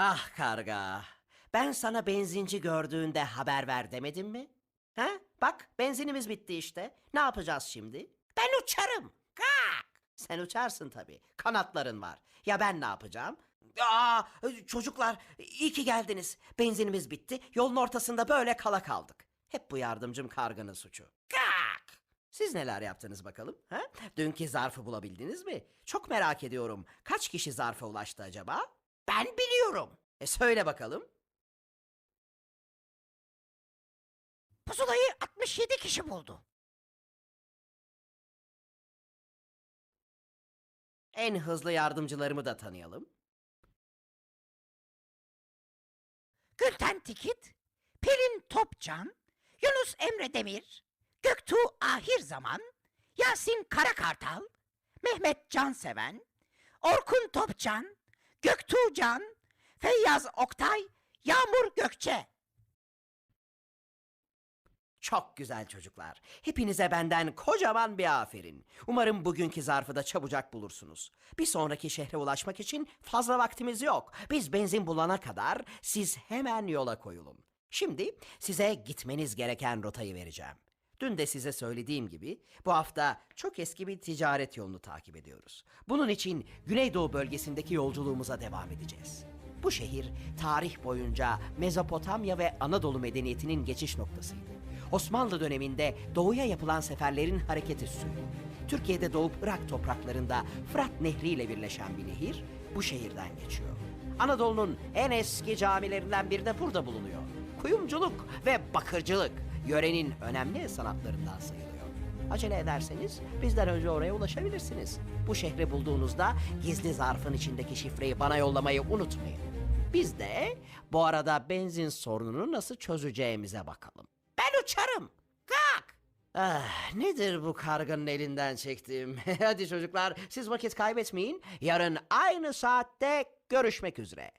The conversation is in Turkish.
Ah karga, ben sana benzinci gördüğünde haber ver demedim mi? Ha? Bak benzinimiz bitti işte. Ne yapacağız şimdi? Ben uçarım. Kalk. Sen uçarsın tabii. Kanatların var. Ya ben ne yapacağım? Aa, çocuklar iyi ki geldiniz. Benzinimiz bitti. Yolun ortasında böyle kala kaldık. Hep bu yardımcım karganın suçu. Kalk. Siz neler yaptınız bakalım? Ha? Dünkü zarfı bulabildiniz mi? Çok merak ediyorum. Kaç kişi zarfa ulaştı acaba? Ben biliyorum. E söyle bakalım. Pusulayı 67 kişi buldu. En hızlı yardımcılarımı da tanıyalım. Gülten Tikit, Pelin Topcan, Yunus Emre Demir, Göktuğ Ahir Zaman, Yasin Karakartal, Mehmet Canseven, Orkun Topcan, Göktuğ Can, Feyyaz Oktay, Yağmur Gökçe. Çok güzel çocuklar. Hepinize benden kocaman bir aferin. Umarım bugünkü zarfı da çabucak bulursunuz. Bir sonraki şehre ulaşmak için fazla vaktimiz yok. Biz benzin bulana kadar siz hemen yola koyulun. Şimdi size gitmeniz gereken rotayı vereceğim. Dün de size söylediğim gibi bu hafta çok eski bir ticaret yolunu takip ediyoruz. Bunun için Güneydoğu bölgesindeki yolculuğumuza devam edeceğiz. Bu şehir tarih boyunca Mezopotamya ve Anadolu medeniyetinin geçiş noktasıydı. Osmanlı döneminde doğuya yapılan seferlerin hareket üssüydü. Türkiye'de doğup Irak topraklarında Fırat Nehri ile birleşen bir nehir bu şehirden geçiyor. Anadolu'nun en eski camilerinden biri de burada bulunuyor. Kuyumculuk ve bakırcılık yörenin önemli sanatlarından sayılıyor. Acele ederseniz bizden önce oraya ulaşabilirsiniz. Bu şehri bulduğunuzda gizli zarfın içindeki şifreyi bana yollamayı unutmayın. Biz de bu arada benzin sorununu nasıl çözeceğimize bakalım. Ben uçarım. Kalk. Ah, nedir bu karganın elinden çektiğim? Hadi çocuklar siz vakit kaybetmeyin. Yarın aynı saatte görüşmek üzere.